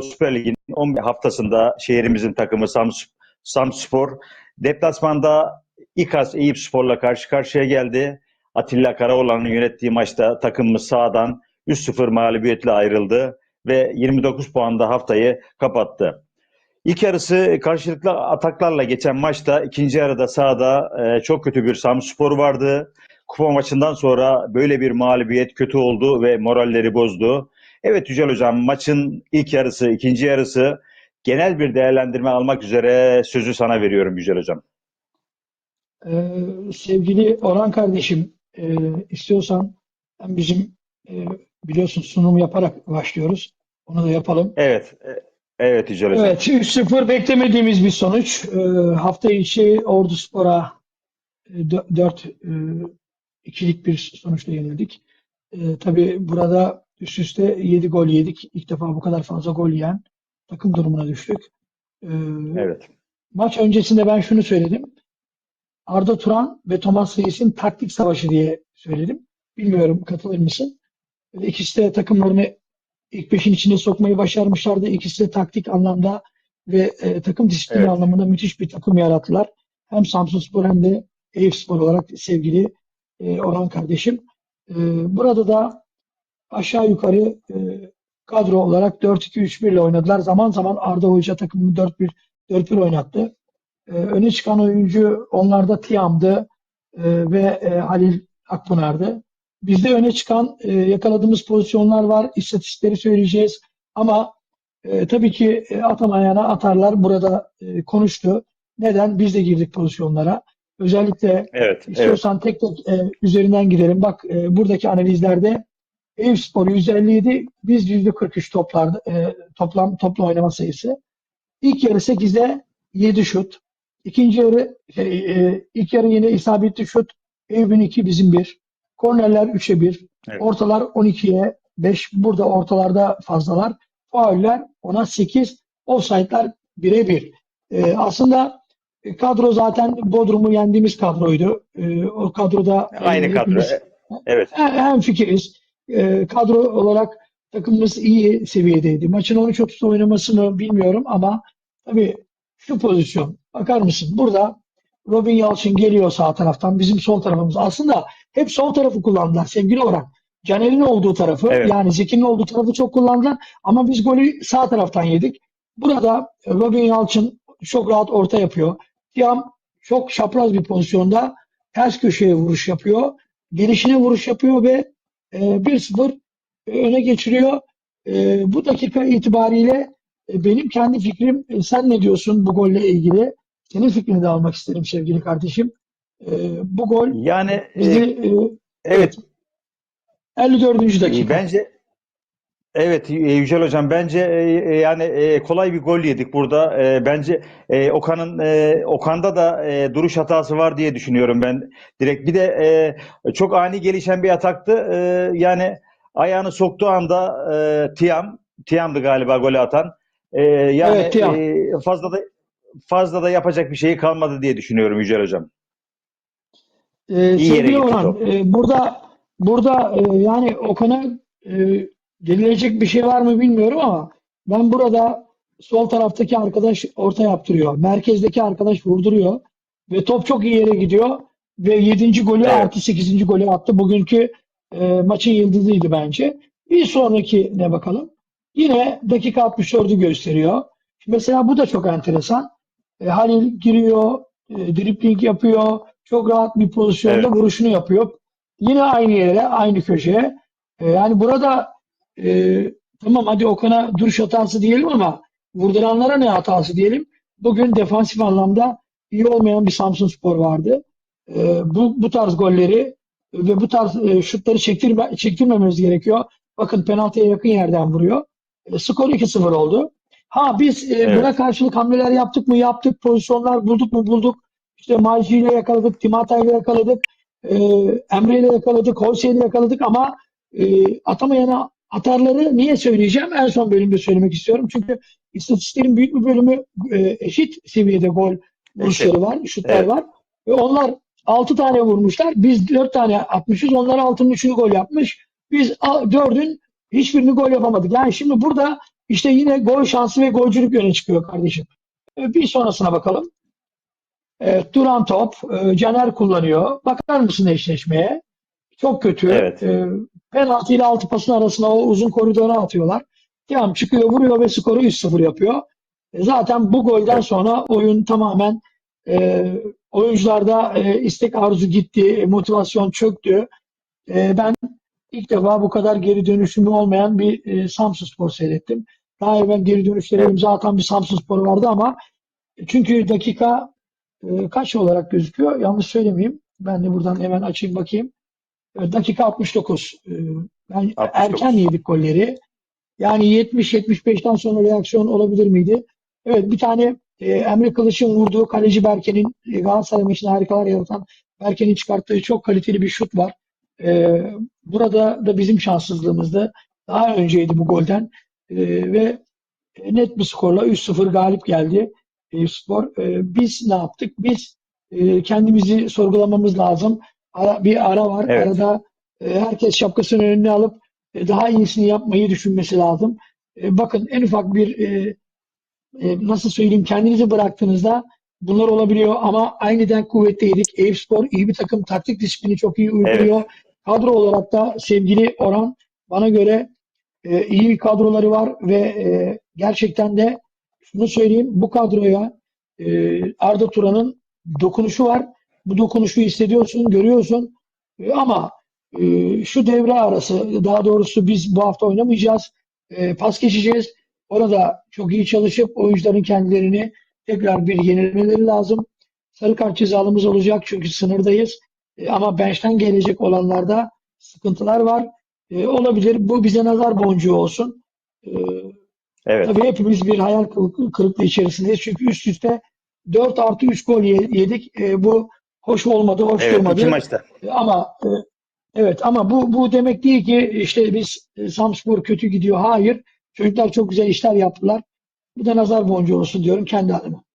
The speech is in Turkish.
Süper Lig'in 11 haftasında şehrimizin takımı Sams, Samspor deplasmanda İKAS Eyüp Spor'la karşı karşıya geldi. Atilla Karaoğlan'ın yönettiği maçta takımımız sağdan 3-0 mağlubiyetle ayrıldı ve 29 puanda haftayı kapattı. İlk yarısı karşılıklı ataklarla geçen maçta ikinci yarıda sahada e, çok kötü bir Samspor vardı. Kupa maçından sonra böyle bir mağlubiyet kötü oldu ve moralleri bozdu. Evet Yücel Hocam maçın ilk yarısı, ikinci yarısı genel bir değerlendirme almak üzere sözü sana veriyorum Yücel Hocam. Ee, sevgili Orhan kardeşim, e, istiyorsan hem bizim e, biliyorsun sunum yaparak başlıyoruz. Onu da yapalım. Evet, e, evet Yücel Hocam. Evet, 3-0 beklemediğimiz bir sonuç. Ee, hafta içi Ordu Spor'a 4-2'lik bir sonuçla yenildik. Ee, tabii burada üst üste 7 gol yedik. İlk defa bu kadar fazla gol yiyen takım durumuna düştük. Ee, Evet. Maç öncesinde ben şunu söyledim. Arda Turan ve Thomas Reis'in taktik savaşı diye söyledim. Bilmiyorum katılır mısın? İkisi de takımlarını ilk beşin içine sokmayı başarmışlardı. İkisi de taktik anlamda ve e, takım disiplini Evet. anlamında müthiş bir takım yarattılar. Hem Samsunspor hem de Eyüpspor olarak sevgili e, Orhan kardeşim. E, burada da aşağı yukarı e, kadro olarak 4-2-3-1 ile oynadılar. Zaman zaman Arda Hoca takımını 4-1 4-1 oynattı. E, öne çıkan oyuncu onlarda Tiam'dı e, ve e, Halil Akpınar'dı. Bizde öne çıkan e, yakaladığımız pozisyonlar var. İstatistikleri söyleyeceğiz. Ama e, tabii ki e, atamayana atarlar. Burada e, konuştu. Neden? Biz de girdik pozisyonlara. Özellikle Evet, evet. İstiyorsan tek tek e, üzerinden gidelim. Bak e, buradaki analizlerde Eyüpspor 157, biz %43 toplarda e, toplam toplam oynama sayısı. İlk yarı 8'e 7 şut. İkinci yarı şey, e, ilk yarı yine isabetli şut. Eyüp'ün 2 bizim 1. Kornerler 3'e 1. Evet. Ortalar 12'ye 5. Burada ortalarda fazlalar. Fauller 10'a 8. Offside'lar 1'e 1. E, aslında e, kadro zaten Bodrum'u yendiğimiz kadroydu. E, o kadroda e, Aynı kadro. hepimiz- Evet. hem fikiriz. Ee, kadro olarak takımımız iyi seviyedeydi. Maçın 13-30 oynaması mı bilmiyorum ama tabii şu pozisyon. Bakar mısın? Burada Robin Yalçın geliyor sağ taraftan. Bizim sol tarafımız. Aslında hep sol tarafı kullandılar sevgili Orhan. Caner'in olduğu tarafı Evet. yani Zeki'nin olduğu tarafı çok kullandılar. Ama biz golü sağ taraftan yedik. Burada e, Robin Yalçın çok rahat orta yapıyor. Tiam çok çapraz bir pozisyonda ters köşeye vuruş yapıyor. Gelişine vuruş yapıyor ve e, 1-0 öne geçiriyor. E, bu dakika itibariyle e, benim kendi fikrim, e, sen ne diyorsun bu golle ilgili? Senin fikrini de almak isterim sevgili kardeşim. E, bu gol Yani bizi e, e, evet 54. dakika. Bence evet e, Yücel Hocam bence e, e, yani e, kolay bir gol yedik burada. E, Bence e, Okan'ın e, Okan'da da e, duruş hatası var diye düşünüyorum ben. Direkt bir de e, çok ani gelişen bir ataktı. E, Yani ayağını soktuğu anda e, Tiam Tiam'dı galiba golü atan. E, Yani Evet, Tiam. e, fazla da fazla da yapacak bir şey kalmadı diye düşünüyorum Yücel Hocam. Ee, İyi yere gitti Orhan, e, burada burada e, yani Okan'a e, denilecek bir şey var mı bilmiyorum ama ben burada sol taraftaki arkadaş orta yaptırıyor. Merkezdeki arkadaş vurduruyor ve top çok iyi yere gidiyor ve 7. golü Evet. artı 8. golü attı. Bugünkü e, maçın yıldızıydı bence. Bir sonraki ne bakalım. Yine dakika 64'ü gösteriyor. Mesela bu da çok enteresan. E, Halil giriyor, e, dribling yapıyor. Çok rahat bir pozisyonda Evet. vuruşunu yapıyor. Yine aynı yere, aynı köşeye. E, yani burada e, tamam hadi Okan'a duruş hatası diyelim ama vurduranlara ne hatası diyelim. Bugün defansif anlamda iyi olmayan bir Samsunspor vardı. E, bu, bu tarz golleri ve bu tarz e, şutları çektirme, çektirmememiz gerekiyor. Bakın penaltıya yakın yerden vuruyor. E, skor 2-0 oldu. Ha biz e, Evet. buna karşılık hamleler yaptık mı? Yaptık. Pozisyonlar bulduk mu? Bulduk. İşte Malci ile yakaladık, Timata ile yakaladık, e, Emre ile yakaladık, Holse ile yakaladık ama e, atamayana atarları niye söyleyeceğim? En son bölümde söylemek istiyorum. Çünkü istatistiklerin büyük bir bölümü e, eşit seviyede gol vuruşları var, şutlar Evet. var. Ve onlar 6 tane vurmuşlar. Biz 4 tane atmışız. Onlar 6'nın 3'ünü gol yapmış. Biz 4'ün hiçbirini gol yapamadık. Yani şimdi burada İşte yine gol şansı ve golcülük öne çıkıyor kardeşim. E, Bir sonrasına bakalım. E, duran top. e, Caner kullanıyor. Bakar mısın eşleşmeye? Çok kötü. Evet. E, penaltı ile altı pasın arasına o uzun koridora atıyorlar. Tamam çıkıyor vuruyor ve skoru 3-0 yapıyor. E, zaten bu golden sonra oyun tamamen e, oyuncularda e, istek arzu gitti. e, Motivasyon çöktü. E, ben ilk defa bu kadar geri dönüşümü olmayan bir e, Samsunspor seyrettim. Daha evvel geri dönüşlere imza atan bir Samsunspor vardı ama çünkü dakika e, kaç olarak gözüküyor? Yanlış söylemeyeyim. Ben de buradan hemen açayım bakayım. E, dakika 69. E, ben 69. erken yedik golleri. Yani 70-75'ten sonra reaksiyon olabilir miydi? Evet bir tane e, Emre Kılıç'ın vurduğu kaleci Berke'nin e, Galatasaray maçında harikalar yaratan Berke'nin çıkarttığı çok kaliteli bir şut var. E, burada da bizim şanssızlığımızdı. Daha önceydi bu golden. E, ve net bir skorla 3-0 galip geldi Eyüpspor. E, biz ne yaptık? Biz e, kendimizi sorgulamamız lazım. Ara, bir ara var. Evet. Arada e, herkes şapkasını önüne alıp e, daha iyisini yapmayı düşünmesi lazım. E, bakın en ufak bir e, e, nasıl söyleyeyim kendinizi bıraktığınızda bunlar olabiliyor ama aniden kuvvetliydik. Eyüpspor iyi bir takım. Taktik disiplini çok iyi uyguluyor. Kadro olarak da sevgili Orhan bana göre e, iyi bir kadroları var ve e, gerçekten de şunu söyleyeyim bu kadroya e, Arda Turan'ın dokunuşu var. Bu dokunuşu hissediyorsun, görüyorsun. E, ama e, şu devre arası daha doğrusu biz bu hafta oynamayacağız. E, pas geçeceğiz. Orada çok iyi çalışıp oyuncuların kendilerini tekrar bir yenilemeleri lazım. Sarı kart cezalımız olacak çünkü sınırdayız. E, ama bench'ten gelecek olanlarda sıkıntılar var. E, olabilir. Bu bize nazar boncuğu olsun. E, Evet. Tabii hepimiz bir hayal kırıklığı içerisindeyiz. Çünkü üst üste 4 artı 3 gol ye- yedik. E, bu hoş olmadı, hoş Evet. durmadı. iki maçta. E, Ama e, evet ama bu bu demek değil ki işte biz e, Samspor kötü gidiyor. Hayır. Çocuklar çok güzel işler yaptılar. Bu da nazar boncuğu olsun diyorum kendi adıma.